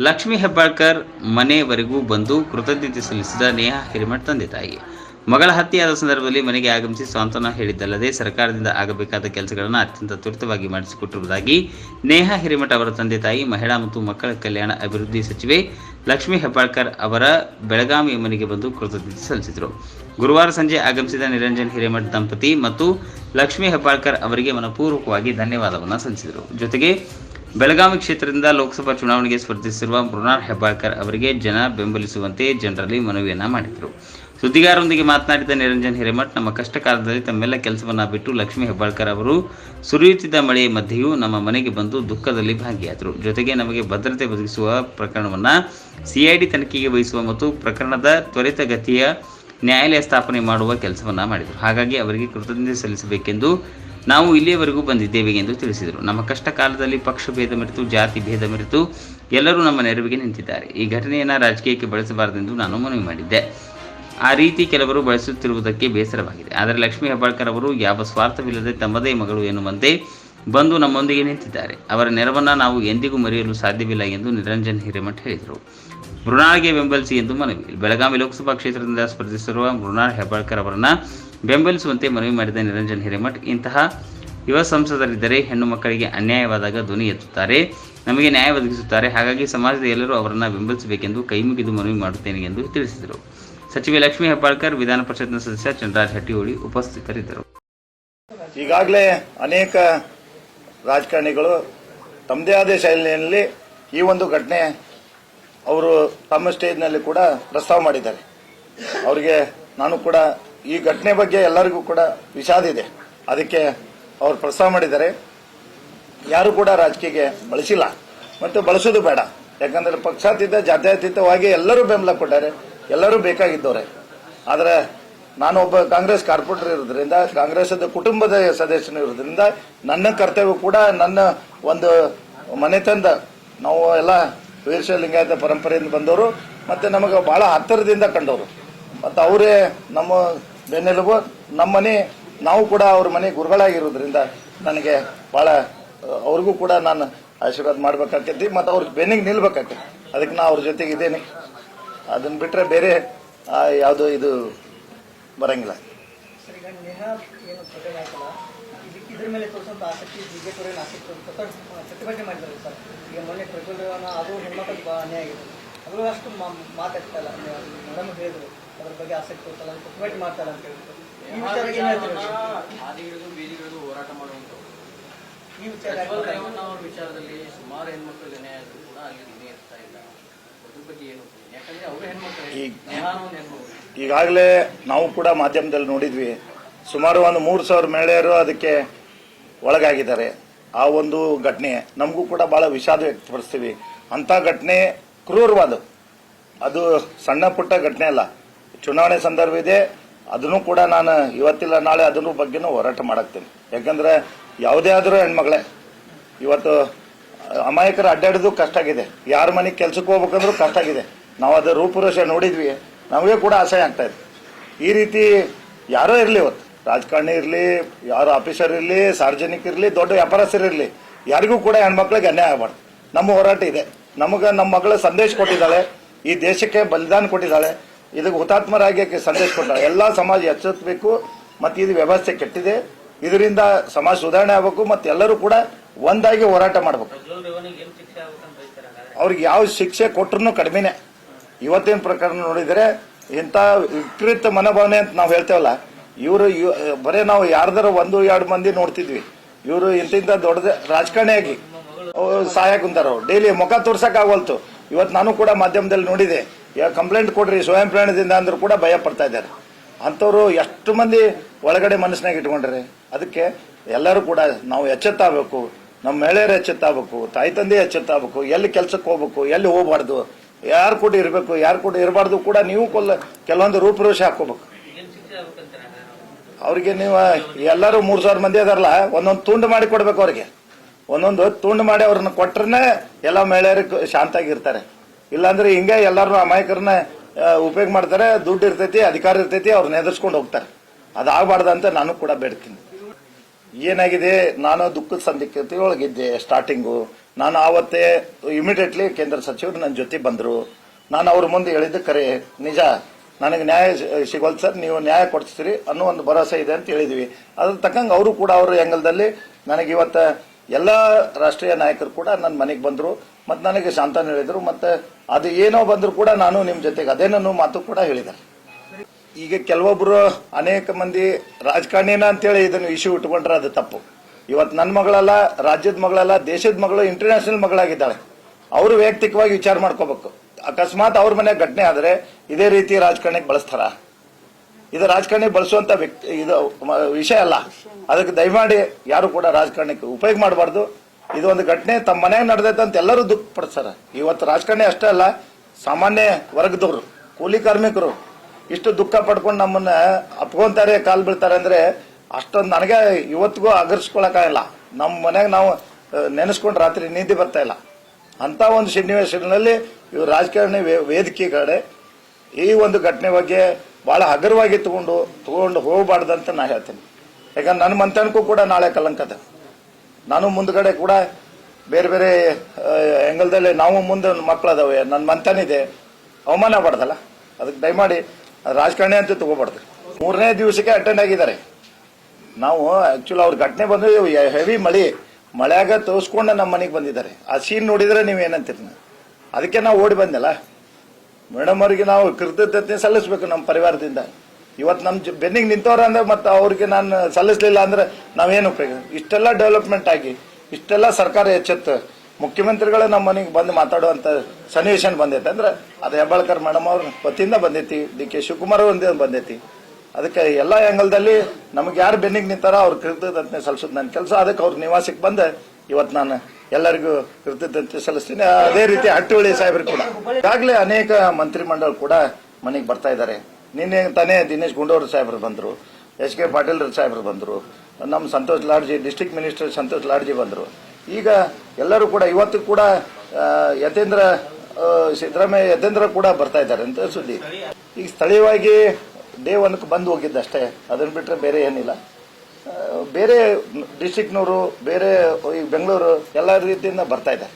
ಲಕ್ಷ್ಮೀ ಹೆಬ್ಬಾಳ್ಕರ್ ಮನೆಯವರೆಗೂ ಬಂದು ಕೃತಜ್ಞತೆ ಸಲ್ಲಿಸಿದ ನೇಹಾ ಹಿರಿಮಠ್ ತಂದೆ ತಾಯಿ. ಮಗಳ ಹತ್ಯೆಯಾದ ಸಂದರ್ಭದಲ್ಲಿ ಮನೆಗೆ ಆಗಮಿಸಿ ಸಾಂತ್ವನ ಹೇಳಿದ್ದಲ್ಲದೆ ಸರ್ಕಾರದಿಂದ ಆಗಬೇಕಾದ ಕೆಲಸಗಳನ್ನು ಅತ್ಯಂತ ತ್ವರಿತವಾಗಿ ಮಾಡಿಸಿಕೊಟ್ಟಿರುವುದಾಗಿ ನೇಹಾ ಹಿರಿಮಠ ಅವರ ತಂದೆ ತಾಯಿ, ಮಹಿಳಾ ಮತ್ತು ಮಕ್ಕಳ ಕಲ್ಯಾಣ ಅಭಿವೃದ್ಧಿ ಸಚಿವೆ ಲಕ್ಷ್ಮೀ ಹೆಬ್ಬಾಳ್ಕರ್ ಅವರ ಬೆಳಗಾವಿ ಮನೆಗೆ ಬಂದು ಕೃತಜ್ಞತೆ ಸಲ್ಲಿಸಿದರು. ಗುರುವಾರ ಸಂಜೆ ಆಗಮಿಸಿದ ನಿರಂಜನ್ ಹಿರೇಮಠ್ ದಂಪತಿ ಮತ್ತು ಲಕ್ಷ್ಮೀ ಹೆಬ್ಬಾಳ್ಕರ್ ಅವರಿಗೆ ಮನಪೂರ್ವಕವಾಗಿ ಧನ್ಯವಾದವನ್ನು ಸಲ್ಲಿಸಿದರು. ಜೊತೆಗೆ ಬೆಳಗಾವಿ ಕ್ಷೇತ್ರದಿಂದ ಲೋಕಸಭಾ ಚುನಾವಣೆಗೆ ಸ್ಪರ್ಧಿಸಿರುವ ಮೃಣಾಲ್ ಹೆಬ್ಬಾಳ್ಕರ್ ಅವರಿಗೆ ಜನ ಬೆಂಬಲಿಸುವಂತೆ ಜನರಲ್ಲಿ ಮನವಿಯನ್ನ ಮಾಡಿದರು. ಸುದ್ದಿಗಾರರೊಂದಿಗೆ ಮಾತನಾಡಿದ ನಿರಂಜನ್ ಹಿರೇಮಠ್, ನಮ್ಮ ಕಷ್ಟ ಕಾಲದಲ್ಲಿ ತಮ್ಮೆಲ್ಲ ಕೆಲಸವನ್ನು ಬಿಟ್ಟು ಲಕ್ಷ್ಮೀ ಹೆಬ್ಬಾಳ್ಕರ್ ಅವರು ಸುರಿಯುತ್ತಿದ್ದ ಮಳೆಯ ಮಧ್ಯೆಯೂ ನಮ್ಮ ಮನೆಗೆ ಬಂದು ದುಃಖದಲ್ಲಿ ಭಾಗಿಯಾದರು. ಜೊತೆಗೆ ನಮಗೆ ಭದ್ರತೆ ಒದಗಿಸುವ ಪ್ರಕರಣವನ್ನು ಸಿಐಡಿ ತನಿಖೆಗೆ ವಹಿಸುವ ಮತ್ತು ಪ್ರಕರಣದ ತ್ವರಿತಗತಿಯ ನ್ಯಾಯಾಲಯ ಸ್ಥಾಪನೆ ಮಾಡುವ ಕೆಲಸವನ್ನು ಮಾಡಿದರು. ಹಾಗಾಗಿ ಅವರಿಗೆ ಕೃತಜ್ಞತೆ ಸಲ್ಲಿಸಬೇಕೆಂದು ನಾವು ಇಲ್ಲಿಯವರೆಗೂ ಬಂದಿದ್ದೇವೆ ಎಂದು ತಿಳಿಸಿದರು. ನಮ್ಮ ಕಷ್ಟ ಕಾಲದಲ್ಲಿ ಪಕ್ಷ ಭೇದ ಮರೆತು, ಜಾತಿ ಭೇದ ಮರೆತು ಎಲ್ಲರೂ ನಮ್ಮ ನೆರವಿಗೆ ನಿಂತಿದ್ದಾರೆ. ಈ ಘಟನೆಯನ್ನು ರಾಜಕೀಯಕ್ಕೆ ಬಳಸಬಾರದೆಂದು ನಾನು ಮನವಿ ಮಾಡಿದ್ದೆ. ಆ ರೀತಿ ಕೆಲವರು ಬಳಸುತ್ತಿರುವುದಕ್ಕೆ ಬೇಸರವಾಗಿದೆ. ಆದರೆ ಲಕ್ಷ್ಮೀ ಹೆಬ್ಬಾಳ್ಕರ್ ಅವರು, ಯಾವ ಸ್ವಾರ್ಥವಿಲ್ಲದೆ ತಮ್ಮದೇ ಮಗಳು ಎನ್ನುವಂತೆ ಬಂದು ನಮ್ಮೊಂದಿಗೆ ನಿಂತಿದ್ದಾರೆ. ಅವರ ನೆರವನ್ನು ನಾವು ಎಂದಿಗೂ ಮರೆಯಲು ಸಾಧ್ಯವಿಲ್ಲ ಎಂದು ನಿರಂಜನ್ ಹಿರೇಮಠ್ ಹೇಳಿದರು. ಮೃಣಾಲ್ಗೆ ಬೆಂಬಲಿಸಿ ಎಂದು ಮನವಿ. ಬೆಳಗಾವಿ ಲೋಕಸಭಾ ಕ್ಷೇತ್ರದಿಂದ ಸ್ಪರ್ಧಿಸಿರುವ ಮೃಣಾಲ್ ಹೆಬ್ಬಾಳ್ಕರ್ ಅವರನ್ನ ಬೆಂಬಲಿಸುವಂತೆ ಮನವಿ ಮಾಡಿದ ನಿರಂಜನ್ ಹಿರೇಮಠ್, ಇಂತಹ ಯುವ ಸಂಸದರಿದ್ದರೆ ಹೆಣ್ಣು ಮಕ್ಕಳಿಗೆ ಅನ್ಯಾಯವಾದಾಗ ಧ್ವನಿ ಎತ್ತುತ್ತಾರೆ, ನಮಗೆ ನ್ಯಾಯ ಒದಗಿಸುತ್ತಾರೆ, ಹಾಗಾಗಿ ಸಮಾಜದ ಎಲ್ಲರೂ ಅವರನ್ನು ಬೆಂಬಲಿಸಬೇಕೆಂದು ಕೈಮುಗಿದು ಮನವಿ ಮಾಡುತ್ತೇನೆ ಎಂದು ತಿಳಿಸಿದರು. ಸಚಿವೆ ಲಕ್ಷ್ಮೀ ಹೆಬ್ಬಾಳ್ಕರ್, ವಿಧಾನ ಪರಿಷತ್ನ ಸದಸ್ಯ ಚಂದ್ರರಾಜ್ ಹಟ್ಟಿಹೊಳಿ ಉಪಸ್ಥಿತರಿದ್ದರು. ಈಗಾಗಲೇ ಅನೇಕ ರಾಜಕಾರಣಿಗಳು ತಮ್ಮದೇ ಆದ ಶೈಲಿಯಲ್ಲಿ ಈ ಒಂದು ಘಟನೆ ಅವರು ತಮ್ಮ ಸ್ಟೇಜ್ನಲ್ಲಿ ಕೂಡ ಪ್ರಸ್ತಾವ ಮಾಡಿದ್ದಾರೆ. ಅವರಿಗೆ ನಾನು ಕೂಡ ಈ ಘಟನೆ ಬಗ್ಗೆ ಎಲ್ಲರಿಗೂ ಕೂಡ ವಿಷಾದ ಇದೆ. ಅದಕ್ಕೆ ಅವರು ಪ್ರಸ್ತಾವ ಮಾಡಿದ್ದಾರೆ. ಯಾರು ಕೂಡ ರಾಜಕೀಯಕ್ಕೆ ಬಳಸಿಲ್ಲ. ಮತ್ತು ಬಳಸೋದು ಬೇಡ. ಯಾಕಂದ್ರೆ ಪಕ್ಷಾತೀತ, ಜಾತ್ಯತೀತವಾಗಿ ಎಲ್ಲರೂ ಬೆಂಬಲ ಕೊಟ್ಟಾರೆ ಎಲ್ಲರೂ ಬೇಕಾಗಿದ್ದವ್ರೆ. ಆದರೆ ನಾನು ಒಬ್ಬ ಕಾಂಗ್ರೆಸ್ ಕಾರ್ಪೊರೇಟರ್ ಇರೋದ್ರಿಂದ ಕಾಂಗ್ರೆಸ್ದ ಕುಟುಂಬದ ಸದಸ್ಯನ ಇರೋದ್ರಿಂದ ನನ್ನ ಕರ್ತವ್ಯ ಕೂಡ ನನ್ನ ಒಂದು ಮನೆತನದ ನಾವು ಎಲ್ಲ ವೀರಶೈವ ಲಿಂಗಾಯತ ಪರಂಪರೆಯಿಂದ ಬಂದವರು, ಮತ್ತೆ ನಮಗೆ ಬಹಳ ಹತ್ತಿರದಿಂದ ಕಂಡವರು. ಮತ್ತು ಅವರೇ ನಮ್ಮ ಬೆನ್ನೆಲುಬು. ನಮ್ಮ ಮನೆ ನಾವು ಕೂಡ ಅವ್ರ ಮನೆ ಗುರುಗಳಾಗಿರೋದ್ರಿಂದ ನನಗೆ ಬಹಳ ಅಹ್, ಅವ್ರಿಗೂ ಕೂಡ ನಾನು ಆಶೀರ್ವಾದ ಮಾಡ್ಬೇಕಾಗ್ತೈತಿ ಮತ್ತು ಅವ್ರ ಬೆನ್ನಿಗೆ ನಿಲ್ಬೇಕಾಕೈತಿ ಅದಕ್ಕೆ ನಾ ಅವ್ರ ಜೊತೆಗೆ ಇದ್ದೇನೆ. ಅದನ್ನು ಬಿಟ್ಟರೆ ಬೇರೆ ಯಾವುದು ಇದು ಬರಂಗಿಲ್ಲ. ಹೇಳಿದ್ರು. ಅದ್ರ ಬಗ್ಗೆ ಆಸಕ್ತಿ ಹೋಗ್ತಲ್ಲ ಅಂತ ಪ್ರತಿಭಟನೆ ಮಾಡ್ತಾರೆ ಅಂತ ಹೇಳ್ಬಿಟ್ಟು ಈ ವಿಚಾರ ಏನ್ ಹೇಳ್ತೀರಿ ಸರ್? ಹಾದಿ ಹಿಡಿದು ಬೀದಿ ಹಿಡಿದು ಹೋರಾಟ ಮಾಡುವಂಥವ್ರು. ಈ ವಿಚಾರ ಯಾಕೆ ಪ್ರಜ್ವಲ್ ರೇವಣ್ಣ ಅವ್ರ ವಿಚಾರದಲ್ಲಿ ಸುಮಾರು ಹೆಣ್ಮಕ್ಳು ಜನ ಆದ್ರೂ ಕೂಡ ಅಲ್ಲಿ ಇಲ್ಲ. ಅದ್ರ ಬಗ್ಗೆ ಏನು ಯಾಕಂದ್ರೆ ಅವರು ಹೆಣ್ಮಕ್ಳು ಈಗ- ನೇಹಾನು ಒಂದು ಹೆಣ್ಮಗಳು. ಈಗಾಗಲೇ ನಾವು ಕೂಡ ಮಾಧ್ಯಮದಲ್ಲಿ ನೋಡಿದ್ವಿ. ಸುಮಾರು ಒಂದು ಮೂರು ಸಾವಿರ ಮಹಿಳೆಯರು ಅದಕ್ಕೆ ಒಳಗಾಗಿದ್ದಾರೆ. ಆ ಒಂದು ಘಟನೆ. ನಮಗೂ ಕೂಡ ಬಹಳ ವಿಷಾದ ವ್ಯಕ್ತಪಡಿಸ್ತೀವಿ. ಅಂತ ಘಟನೆ ಕ್ರೂರವಾದ. ಅದು ಸಣ್ಣ ಪುಟ್ಟ ಘಟನೆ ಅಲ್ಲ. ಚುನಾವಣೆ ಸಂದರ್ಭ ಇದೆ, ಅದನ್ನು ಕೂಡ ನಾನು ಇವತ್ತಿಲ್ಲ, ನಾಳೆ ಅದ್ರ ಬಗ್ಗೆನೂ ಹೋರಾಟ ಮಾಡಾಕ್ತೀನಿ. ಯಾಕಂದ್ರೆ ಯಾವುದೇ ಆದರೂ ಹೆಣ್ಮಗಳೇ ಇವತ್ತು ಅಮಾಯಕರು ಅಡ್ಡಾಡೋದು ಕಷ್ಟ ಆಗಿದೆ. ಯಾರ ಮನೆಗೆ ಕೆಲ್ಸಕ್ಕೆ ಹೋಗ್ಬೇಕಂದ್ರೂ ಕಷ್ಟ ಆಗಿದೆ. ನಾವು ಅದು ರೂಪುರೇಷ ನೋಡಿದ್ವಿ. ನಮಗೆ ಕೂಡ ಅಸಹ್ಯ ಆಗ್ತಾ ಇದೆ. ಈ ರೀತಿ ಯಾರೋ ಇರಲಿ ಇವತ್ತು. ರಾಜಕಾರಣಿ ಇರಲಿ, ಯಾರು ಆಫೀಸರ್ ಇರಲಿ, ಸಾರ್ವಜನಿಕ ಇರಲಿ, ದೊಡ್ಡ ವ್ಯಾಪಾರಸ್ಥರಿರಲಿ ಯಾರಿಗೂ ಕೂಡ ಹೆಣ್ಮಕ್ಳಿಗೆ ಅನ್ಯಾಯ ಆಗಬಾರ್ದು. ನಮ್ಮ ಹೋರಾಟ ಇದೆ. ನಮಗೆ ನಮ್ಮ ಮಗಳ ಸಂದೇಶ ಕೊಟ್ಟಿದ್ದಾಳೆ. ಈ ದೇಶಕ್ಕೆ ಬಲಿದಾನ ಕೊಟ್ಟಿದ್ದಾಳೆ. ಇದಕ್ಕೆ ಹುತಾತ್ಮರಾಗಕ್ಕೆ ಸಂದೇಶ ಕೊಟ್ಟಾರೆ. ಎಲ್ಲ ಸಮಾಜ ಎಚ್ಚೆತ್ತಬೇಕು, ಮತ್ತು ಇದು ವ್ಯವಸ್ಥೆ ಕೆಟ್ಟಿದೆ. ಇದರಿಂದ ಸಮಾಜ ಸುಧಾರಣೆ ಆಗಬೇಕು, ಮತ್ತು ಎಲ್ಲರೂ ಕೂಡ ಒಂದಾಗಿ ಹೋರಾಟ ಮಾಡಬೇಕು. ಅವ್ರಿಗೆ ಯಾವ ಶಿಕ್ಷೆ ಕೊಟ್ಟರು ಕಡಿಮೆನೆ. ಇವತ್ತಿನ ಪ್ರಕರಣ ನೋಡಿದರೆ, ಇಂಥ ವಿಪರೀತ ಮನೋಭಾವನೆ ಅಂತ ನಾವು ಹೇಳ್ತೇವಲ್ಲ, ಇವರು ಬರೇ ನಾವು ಯಾರ್ದಾರ ಒಂದು, ಎರಡು ಮಂದಿ ನೋಡ್ತಿದ್ವಿ. ಇವರು ಇಂತಿಂತ ದೊಡ್ಡ ರಾಜಕಾರಣಿಯಾಗಿ ಸಹಾಯ ಕುಂತಾರ ಡೈಲಿ ಮುಖ ತೋರ್ಸಕ್ ಆಗವಲ್ತು ಇವತ್ತು ನಾನು ಕೂಡ ಮಾಧ್ಯಮದಲ್ಲಿ ನೋಡಿದೆ. ಕಂಪ್ಲೇಂಟ್ ಕೊಡ್ರಿ, ಸ್ವಯಂ ಪ್ರೇರಣದಿಂದ ಅಂದ್ರೂ ಕೂಡ ಭಯ ಪಡ್ತಾ ಇದ್ದಾರೆ. ಅಂಥವ್ರು ಎಷ್ಟು ಮಂದಿ ಒಳಗಡೆ ಮನಸ್ಸಿನಾಗ ಇಟ್ಕೊಂಡ್ರೆ, ಅದಕ್ಕೆ ಎಲ್ಲರೂ ಕೂಡ ನಾವು ಎಚ್ಚೆತ್ತಾಗಬೇಕು, ನಮ್ಮ ಮಹಿಳೆಯರು ಎಚ್ಚೆತ್ತಾಗಬೇಕು, ತಾಯಿ ತಂದೆ ಎಚ್ಚೆತ್ತಾಗಬೇಕು, ಎಲ್ಲಿ ಕೆಲಸಕ್ಕೆ ಹೋಗ್ಬೇಕು, ಎಲ್ಲಿ ಹೋಗ್ಬಾರ್ದು, ಯಾರು ಕೂಡ ಇರಬೇಕು, ಯಾರು ಕೂಡ ಇರಬಾರ್ದು ಕೂಡ ನೀವು ಕೊಲ್ಲ, ಕೆಲವೊಂದು ರೂಪುರೇಷ ಹಾಕೋಬೇಕು ಅವ್ರಿಗೆ ನೀವು, ಎಲ್ಲರೂ ಮೂರು ಸಾವಿರ ಮಂದಿ ಅದಾರಲ್ಲ, ಒಂದೊಂದು ತುಂಡು ಮಾಡಿ ಕೊಡ್ಬೇಕು ಅವ್ರಿಗೆ. ಒಂದೊಂದು ತುಂಡು ಮಾಡಿ ಅವ್ರನ್ನ ಕೊಟ್ರನೆ ಎಲ್ಲ ಮಹಿಳೆಯರು ಶಾಂತಾಗಿರ್ತಾರೆ ಇಲ್ಲಾಂದ್ರೆ ಹಿಂಗೆ ಎಲ್ಲರೂ ಅಮಾಯಕರನ್ನ ಉಪಯೋಗ ಮಾಡ್ತಾರೆ, ದುಡ್ಡು ಇರ್ತೈತಿ, ಅಧಿಕಾರ ಇರ್ತೈತಿ ಅವ್ರನ್ನ ಎದುರಿಸ್ಕೊಂಡು ಹೋಗ್ತಾರೆ. ಅದಾಗಬಾರ್ದಂತ ನಾನು ಕೂಡ ಬೇಡ್ತೀನಿ. ಏನಾಗಿದೆ? ನಾನು ದುಃಖದ ಸಂದಿಗ್ಧತೆಯೊಳಗಿದ್ದೆ ಸ್ಟಾರ್ಟಿಂಗು ನಾನು ಆವತ್ತೇ ಇಮಿಡಿಯೇಟ್ಲಿ ಕೇಂದ್ರ ಸಚಿವರು ನನ್ನ ಜೊತೆ ಬಂದರು. ನಾನು ಅವ್ರ ಮುಂದೆ ಹೇಳಿದ್ದು ಕರೆ. ನಿಜ, ನನಗೆ ನ್ಯಾಯ ಸಿಗೋಲ್ ಸರ್, ನೀವು ನ್ಯಾಯ ಕೊಡ್ತೀರಿ ಅನ್ನೋ ಒಂದು ಭರವಸೆ ಇದೆ ಅಂತ ಹೇಳಿದ್ವಿ. ಅದ್ರ ತಕ್ಕಂಗೆ ಅವರು ಕೂಡ, ಅವ್ರ ಎಂಗಲ್ದಲ್ಲಿ ನನಗೆ ಇವತ್ತ ಎಲ್ಲ ರಾಷ್ಟ್ರೀಯ ನಾಯಕರು ಕೂಡ ನನ್ನ ಮನೆಗೆ ಬಂದರು ಮತ್ತು ನನಗೆ ಶಾಂತನ ಹೇಳಿದರು, ಮತ್ತು ಅದು ಏನೋ ಬಂದರೂ ಕೂಡ ನಾನು ನಿಮ್ಮ ಜೊತೆಗೆ ಅದೇನನ್ನೋ ಮಾತು ಕೂಡ ಹೇಳಿದ್ದಾರೆ. ಈಗ ಕೆಲವೊಬ್ಬರು ಅನೇಕ ಮಂದಿ ರಾಜಕಾರಣಿನ ಅಂತೇಳಿ ಇದನ್ನು ಇಶ್ಯೂ ಇಟ್ಕೊಂಡ್ರೆ ಅದು ತಪ್ಪು. ಇವತ್ತು ನನ್ನ ಮಗಳಲ್ಲ, ರಾಜ್ಯದ ಮಗಳಲ್ಲ, ದೇಶದ ಮಗಳು ಇಂಟರ್ನ್ಯಾಷನಲ್ ಮಗಳಾಗಿದ್ದಾಳೆ. ಅವರು ವೈಯಕ್ತಿಕವಾಗಿ ವಿಚಾರ ಮಾಡ್ಕೋಬೇಕು. ಅಕಸ್ಮಾತ್ ಅವ್ರ ಮನೆ ಘಟನೆ ಆದರೆ ಇದೇ ರೀತಿ ರಾಜಕಾರಣಿಗೆ ಬಳಸ್ತಾರ? ಇದು ರಾಜಕಾರಣಿ ಬಳಸುವಂತ ವ್ಯಕ್ತಿ, ಇದು ವಿಷಯ ಅಲ್ಲ. ಅದಕ್ಕೆ ದಯಮಾಡಿ ಯಾರು ಕೂಡ ರಾಜಕಾರಣಕ್ಕೆ ಉಪಯೋಗ ಮಾಡಬಾರ್ದು. ಇದು ಒಂದು ಘಟನೆ, ತಮ್ಮ ಮನೆಯಾಗ ನಡೆದೈತೆ ಅಂತ ಎಲ್ಲರೂ ದುಃಖ ಪಡಿಸ್ತಾರೆ ಇವತ್ತು ರಾಜಕಾರಣಿ ಅಷ್ಟೇ ಅಲ್ಲ, ಸಾಮಾನ್ಯ ವರ್ಗದವರು, ಕೂಲಿ ಕಾರ್ಮಿಕರು ಇಷ್ಟು ದುಃಖ ಪಡ್ಕೊಂಡು ನಮ್ಮನ್ನ ಅಪ್ಕೊಂತಾರೆ, ಕಾಲು ಬೀಳ್ತಾರೆ ಅಂದ್ರೆ ಅಷ್ಟೊಂದು ನನಗೆ ಇವತ್ತಿಗೂ ಅಗರ್ಸ್ಕೊಳಕ್ಕಾಗಿಲ್ಲ ನಮ್ಮ ಮನೆಗೆ ನಾವು ನೆನೆಸ್ಕೊಂಡು ರಾತ್ರಿ ನಿದ್ದೆ ಬರ್ತಾ ಇಲ್ಲ. ಅಂತ ಒಂದು ಸನ್ನಿವೇಶನಲ್ಲಿ ಇವ್ರು ರಾಜಕಾರಣಿ ವೇದಿಕೆ ಕಡೆ ಈ ಒಂದು ಘಟನೆ ಬಗ್ಗೆ ಬಹಳ ಹಗುರವಾಗಿ ತಗೊಂಡು ತಗೊಂಡು ಹೋಗಬಾರ್ದಂತ ನಾ ಹೇಳ್ತೀನಿ. ಯಾಕಂದ್ರೆ ನನ್ನ ಮಂತನಕ್ಕೂ ಕೂಡ ನಾಳೆ ಕಲಂಕದ ನಾನು ಮುಂದ್ಗಡೆ ಕೂಡ ಬೇರೆ ಬೇರೆ ಎಂಗಲ್ದಲ್ಲಿ ನಾವು ಮುಂದೆ ಮಕ್ಕಳು ಅದಾವೆ ನನ್ನ ಮಂತನಿದೆ ಅವಮಾನ ಬಾರ್ದಲ್ಲ ಅದಕ್ಕೆ ದಯಮಾಡಿ ರಾಜಕಾರಣಿ ಅಂತ ತಗೋಬಾರ್ದು. ಮೂರನೇ ದಿವಸಕ್ಕೆ ಅಟೆಂಡ್ ಆಗಿದ್ದಾರೆ. ನಾವು ಆ್ಯಕ್ಚುಲಿ ಅವ್ರ ಘಟನೆ ಬಂದು ಹೆವಿ ಮಳೆ, ಮಳೆಯಾಗ ತೋರಿಸ್ಕೊಂಡು ನಮ್ಮ ಮನೆಗೆ ಬಂದಿದ್ದಾರೆ. ಆ ಸೀನ್ ನೋಡಿದರೆ ನೀವು ಏನಂತೀರಿ? ಅದಕ್ಕೆ ನಾವು ಓಡಿ ಬಂದಲ್ಲ ಮೇಡಮ್ ಅವರಿಗೆ ನಾವು ಕೃತಜ್ಞತೆ ಸಲ್ಲಿಸಬೇಕು ನಮ್ಮ ಪರಿವಾರದಿಂದ. ಇವತ್ತು ನಮ್ಮ ಬೆನ್ನಿಗೆ ನಿಂತವ್ರ ಅಂದ್ರೆ ಮತ್ತೆ ಅವ್ರಿಗೆ ನಾನು ಸಲ್ಲಿಸಲಿಲ್ಲ ಅಂದ್ರೆ ನಾವೇನು ಉಪಯೋಗ ಇಷ್ಟೆಲ್ಲ ಡೆವಲಪ್ಮೆಂಟ್ ಆಗಿ, ಇಷ್ಟೆಲ್ಲ ಸರ್ಕಾರ ಎಚ್ಚೆತ್ತು, ಮುಖ್ಯಮಂತ್ರಿಗಳು ನಮ್ಮ ಮನೆಗೆ ಬಂದು ಮಾತಾಡುವಂತ ಸನ್ನಿವೇಶ ಬಂದೈತೆ ಅಂದ್ರೆ ಅದು ಹೆಬ್ಬಾಳ್ಕರ್ ಮೇಡಮ್ ಅವ್ರ ವತಿಯಿಂದ ಬಂದೈತಿ, ಡಿ ಕೆ ಶಿವಕುಮಾರ್ ಅವ್ರಿಂದ ಬಂದೈತಿ. ಅದಕ್ಕೆ ಎಲ್ಲ ಆಂಗಲ್ದಲ್ಲಿ ನಮಗೆ ಯಾರು ಬೆನ್ನಿಗೆ ನಿಂತಾರ ಅವ್ರ ಕೃತಜ್ಞತೆ ಸಲ್ಲಿಸೋದು ನನ್ನ ಕೆಲಸ. ಅದಕ್ಕೆ ಅವ್ರ ನಿವಾಸಕ್ಕೆ ಬಂದೆ ಇವತ್ತು ನಾನು ಎಲ್ಲರಿಗೂ ಕೃತಜ್ಞತೆ ಸಲ್ಲಿಸ್ತೀನಿ. ಅದೇ ರೀತಿ ಹಟ್ಟಿಹೊಳಿ ಸಾಹೇಬರು ಕೂಡ. ಈಗಾಗಲೇ ಅನೇಕ ಮಂತ್ರಿಮಂಡಲ ಕೂಡ ಮನೆಗೆ ಬರ್ತಾ ಇದ್ದಾರೆ. ನಿನ್ನೆ ತಾನೇ ದಿನೇಶ್ ಗುಂಡೂರು ಸಾಹೇಬರು ಬಂದರು, ಎಚ್ ಕೆ ಪಾಟೀಲ್ ಸಾಹೇಬರು ಬಂದರು, ನಮ್ಮ ಸಂತೋಷ್ ಲಾಡ್ಜಿ, ಡಿಸ್ಟ್ರಿಕ್ಟ್ ಮಿನಿಸ್ಟರ್ ಸಂತೋಷ್ ಲಾಡ್ಜಿ ಬಂದರು. ಈಗ ಎಲ್ಲರೂ ಕೂಡ ಇವತ್ತು ಕೂಡ ಯತೇಂದ್ರ ಸಿದ್ದರಾಮಯ್ಯ, ಯತೇಂದ್ರ ಕೂಡ ಬರ್ತಾ ಇದ್ದಾರೆ ಅಂತ ಸುದ್ದಿ. ಈಗ ಸ್ಥಳೀಯವಾಗಿ ಡೇ ಒನ್ಕ್ಕೆ ಬಂದು ಹೋಗಿದ್ದಷ್ಟೇ. ಅದನ್ನು ಬಿಟ್ಟರೆ ಬೇರೆ ಏನಿಲ್ಲ. ಬೇರೆ ಡಿಸ್ಟಿಕ್ನವರು ಬೇರೆ ಈ ಬೆಂಗಳೂರು ಎಲ್ಲ ರೀತಿಯಿಂದ ಬರ್ತಾ ಇದ್ದಾರೆ.